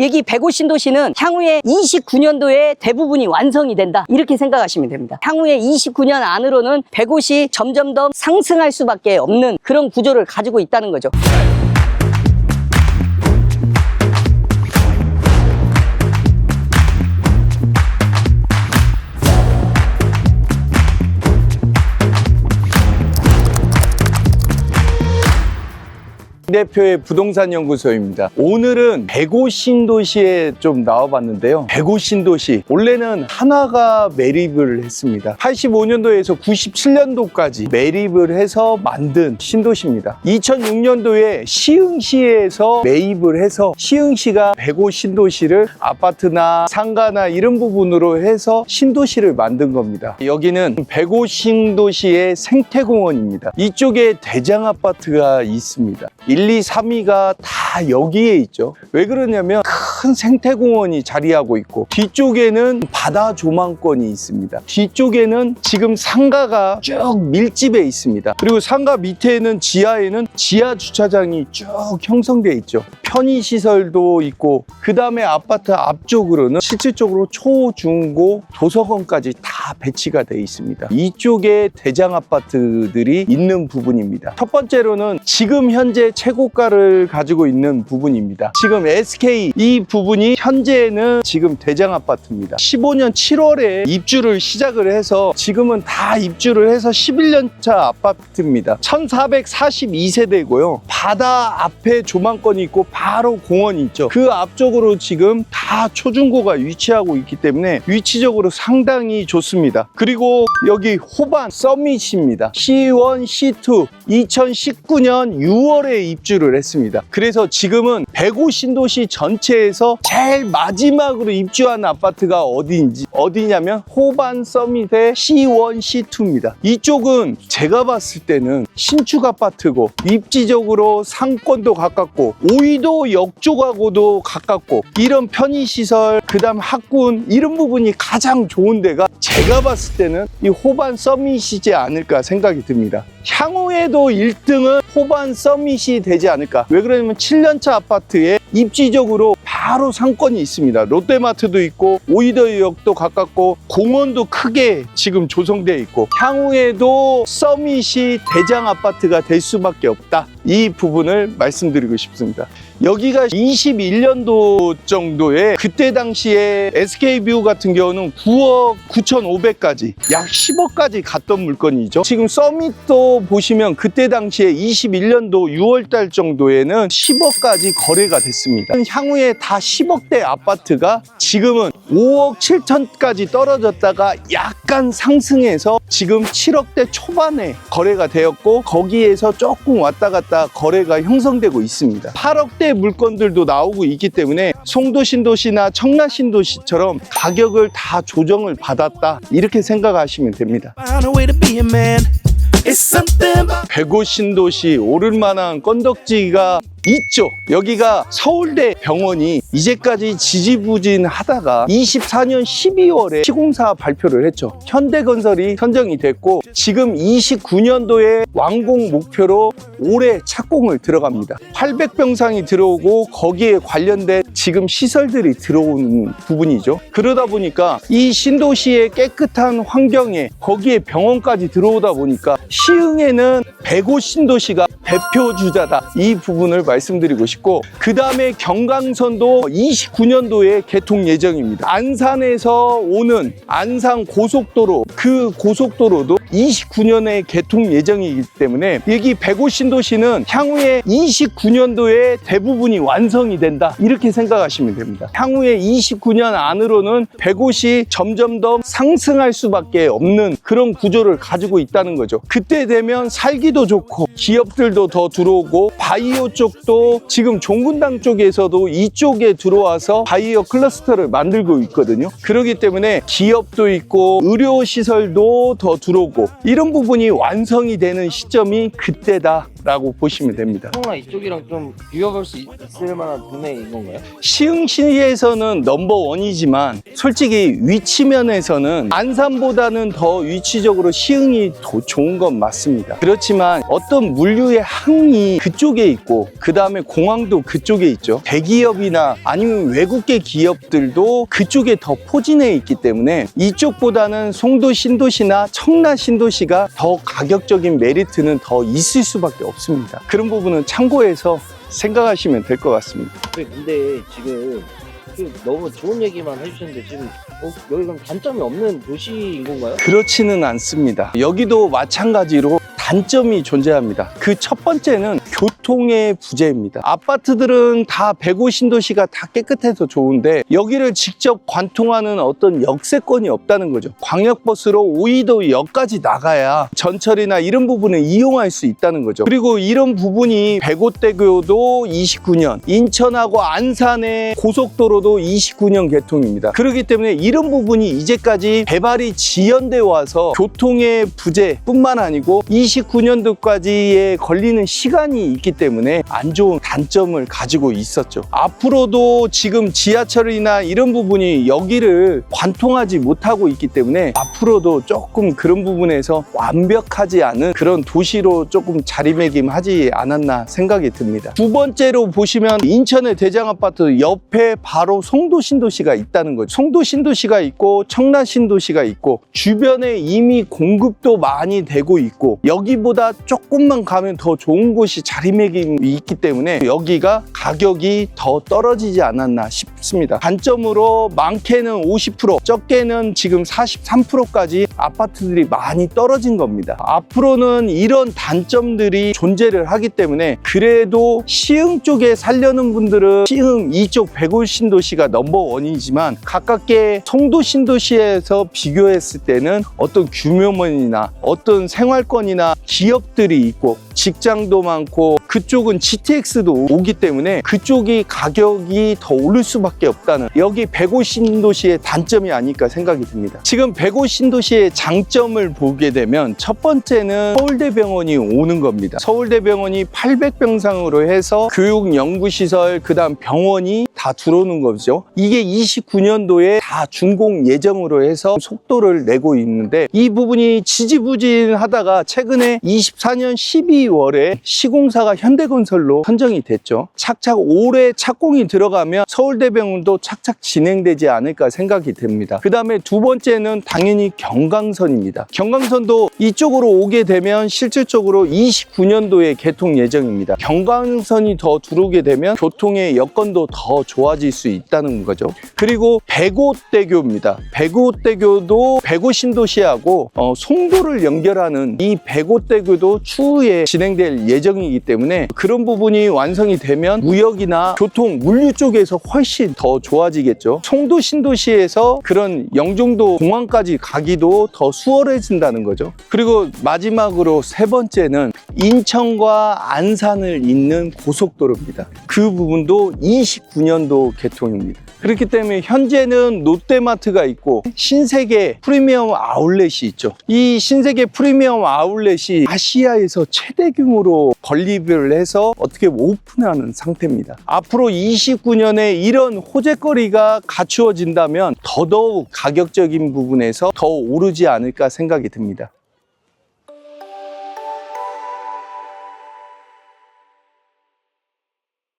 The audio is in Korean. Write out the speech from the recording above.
여기 105 신도시는 향후에 29년도에 대부분이 완성이 된다. 이렇게 생각하시면 됩니다. 향후에 29년 안으로는 105시 점점 더 상승할 수밖에 없는 그런 구조를 가지고 있다는 거죠. 대표의 부동산 연구소입니다. 오늘은 백오 신도시에 좀 나와봤는데요. 백오 신도시 원래는 한화가 매립을 했습니다. 85년도에서 97년도까지 매립을 해서 만든 신도시입니다. 2006년도에 시흥시에서 매입을 해서 시흥시가 백오 신도시를 아파트나 상가나 이런 부분으로 해서 신도시를 만든 겁니다. 여기는 백오 신도시의 생태공원입니다. 이쪽에 대장 아파트가 있습니다. 1, 2, 3위가 다 여기에 있죠. 왜 그러냐면 큰 생태공원이 자리하고 있고 뒤쪽에는 바다 조망권이 있습니다. 뒤쪽에는 지금 상가가 쭉 밀집해 있습니다. 그리고 상가 밑에는 지하에는 지하 주차장이 쭉 형성되어 있죠. 편의 시설도 있고 그 다음에 아파트 앞쪽으로는 실질적으로 초, 중, 고 도서관까지 다 배치가 되어 있습니다. 이쪽에 대장 아파트들이 있는 부분입니다. 첫 번째로는 지금 현재 최 고가를 가지고 있는 부분입니다. 지금 SK 이 부분이 현재는 지금 대장 아파트입니다. 15년 7월에 입주를 시작을 해서 지금은 다 입주를 해서 11년차 아파트입니다. 1442세대고요. 바다 앞에 조망권이 있고 바로 공원이 있죠. 그 앞쪽으로 지금 다 초중고가 위치하고 있기 때문에 위치적으로 상당히 좋습니다. 그리고 여기 호반 서밋입니다. C1, C2 2019년 6월에 입 주를 했습니다. 그래서 지금은 105 신도시 전체에서 제일 마지막으로 입주한 아파트가 어디인지 어디냐면 호반 서밋의 C1, C2입니다. 이쪽은 제가 봤을 때는 신축 아파트고 입지적으로 상권도 가깝고 오이도 역 쪽하고도 가깝고 이런 편의시설 그다음 학군 이런 부분이 가장 좋은 데가 제가 봤을 때는 이 호반 서밋이지 않을까 생각이 듭니다. 향후에도 1등은 호반 서밋이 되지 않을까. 왜 그러냐면 7년차 아파트에 입지적으로 바로 상권이 있습니다. 롯데마트도 있고 오이더역도 가깝고 공원도 크게 지금 조성되어 있고 향후에도 서밋이 대장 아파트가 될 수밖에 없다. 이 부분을 말씀드리고 싶습니다. 여기가 21년도 정도에 그때 당시에 SK뷰 같은 경우는 9억 9,500까지 약 10억까지 갔던 물건이죠. 지금 서밋도 보시면 그때 당시에 21년도 6월달 정도에는 10억까지 거래가 됐습니다. 향후에 다 10억대 아파트가 지금은 5억 7천까지 떨어졌다가 약간 상승해서 지금 7억대 초반에 거래가 되었고 거기에서 조금 왔다 갔다 거래가 형성되고 있습니다. 8억대 물건들도 나오고 있기 때문에 송도 신도시나 청라 신도시처럼 가격을 다 조정을 받았다 이렇게 생각하시면 됩니다. 105 신도시 오를 만한 건덕지가 있죠. 여기가 서울대 병원이 이제까지 지지부진하다가 24년 12월에 시공사 발표를 했죠. 현대건설이 선정이 됐고 지금 29년도에 완공 목표로 올해 착공을 들어갑니다. 800병상이 들어오고 거기에 관련된 지금 시설들이 들어오는 부분이죠. 그러다 보니까 이 신도시의 깨끗한 환경에 거기에 병원까지 들어오다 보니까 시흥에는 105 신도시가 대표 주자다. 이 부분을 말씀드리고 싶고 그 다음에 경강선도 29년도에 개통 예정입니다. 안산에서 오는 안산 고속도로 그 고속도로도 29년에 개통 예정이기 때문에 여기 105 신도시는 향후에 29년도에 대부분이 완성이 된다. 이렇게 생각하시면 됩니다. 향후에 29년 안으로는 105시 점점 더 상승할 수밖에 없는 그런 구조를 가지고 있다는 거죠. 그때 되면 살기도 좋고 기업들도 더 들어오고 바이오 쪽도 지금 종군당 쪽에서도 이쪽에 들어와서 바이오 클러스터를 만들고 있거든요. 그렇기 때문에 기업도 있고 의료 시설도 더 들어오고 이런 부분이 완성이 되는 시점이 그때다. 라고 보시면 됩니다. 성나 이쪽이랑 좀 비교할 수 있- 있을 만한 동네인 건가요? 시흥시에서는 넘버원이지만 솔직히 위치면에서는 안산보다는 더 위치적으로 시흥이 더 좋은 건 맞습니다. 그렇지만 어떤 물류의 항이 그쪽에 있고 그 다음에 공항도 그쪽에 있죠. 대기업이나 아니면 외국계 기업들도 그쪽에 더 포진해 있기 때문에 이쪽보다는 송도 신도시나 청라 신도시가 더 가격적인 메리트는 더 있을 수밖에 없습니다. 그런 부분은 참고해서 생각하시면 될 것 같습니다. 네, 근데 지금 그 너무 좋은 얘기만 해주셨는데 지금 어, 여기 그럼 단점이 없는 도시인 건가요? 그렇지는 않습니다. 여기도 마찬가지로 단점이 존재합니다. 그 첫 번째는 교통 의 부재입니다. 아파트들은 다 150신도시가 다 깨끗해서 좋은데 여기를 직접 관통하는 어떤 역세권이 없다는 거죠. 광역버스로 오이도 역까지 나가야 전철이나 이런 부분을 이용할 수 있다는 거죠. 그리고 이런 부분이 백오대교도 29년, 인천하고 안산의 고속도로도 29년 개통입니다. 그렇기 때문에 이런 부분이 이제까지 개발이 지연돼 와서 교통의 부재뿐만 아니고 29년도까지에 걸리는 시간이 있기 때문에 안 좋은 단점을 가지고 있었죠. 앞으로도 지금 지하철이나 이런 부분이 여기를 관통하지 못하고 있기 때문에 앞으로도 조금 그런 부분에서 완벽하지 않은 그런 도시로 조금 자리매김하지 않았나 생각이 듭니다. 두 번째로 보시면 인천의 대장아파트 옆에 바로 송도 신도시가 있다는 거죠. 송도 신도시가 있고 청라 신도시가 있고 주변에 이미 공급도 많이 되고 있고 여기보다 조금만 가면 더 좋은 곳이 자리매김 이 있기 때문에 여기가 가격이 더 떨어지지 않았나 싶습니다. 단점으로 많게는 50% 적게는 지금 43%까지 아파트들이 많이 떨어진 겁니다. 앞으로는 이런 단점들이 존재를 하기 때문에 그래도 시흥 쪽에 살려는 분들은 시흥 이쪽 백올 신도시가 넘버원이지만 가깝게 송도 신도시에서 비교했을 때는 어떤 규모면이나 어떤 생활권이나 기업들이 있고 직장도 많고 그쪽은 GTX도 오기 때문에 그쪽이 가격이 더 오를 수밖에 없다는 여기 백오 신도시의 단점이 아닐까 생각이 듭니다. 지금 백오 신도시의 장점을 보게 되면 첫 번째는 서울대병원이 오는 겁니다. 서울대병원이 800병상으로 해서 교육 연구시설 그다음 병원이 다 들어오는 거죠. 이게 29년도에 다 준공 예정으로 해서 속도를 내고 있는데 이 부분이 지지부진하다가 최근에 24년 12월에 시공사가 현대건설로 선정이 됐죠. 착착 올해 착공이 들어가면 서울대병원도 착착 진행되지 않을까 생각이 됩니다. 그 다음에 두 번째는 당연히 경강선입니다. 경강선도 이쪽으로 오게 되면 실질적으로 29년도에 개통 예정입니다. 경강선이 더 들어오게 되면 교통의 여건도 더 좋 아질 수 있다는 거죠. 그리고 백오대교입니다. 백오대교도 백오 신도시하고 어, 송도를 연결하는 이 백오대교도 추후에 진행될 예정이기 때문에 그런 부분이 완성이 되면 무역이나 교통, 물류 쪽에서 훨씬 더 좋아지겠죠. 송도 신도시에서 그런 영종도 공항까지 가기도 더 수월해진다는 거죠. 그리고 마지막으로 세 번째는 인천과 안산을 잇는 고속도로입니다. 그 부분도 29 년도 개통입니다. 그렇기 때문에 현재는 롯데마트가 있고 신세계 프리미엄 아울렛이 있죠. 이 신세계 프리미엄 아울렛이 아시아에서 최대 규모로 건립을 해서 어떻게 오픈하는 상태입니다. 앞으로 29년에 이런 호재거리가 갖추어진다면 더더욱 가격적인 부분에서 더 오르지 않을까 생각이 듭니다.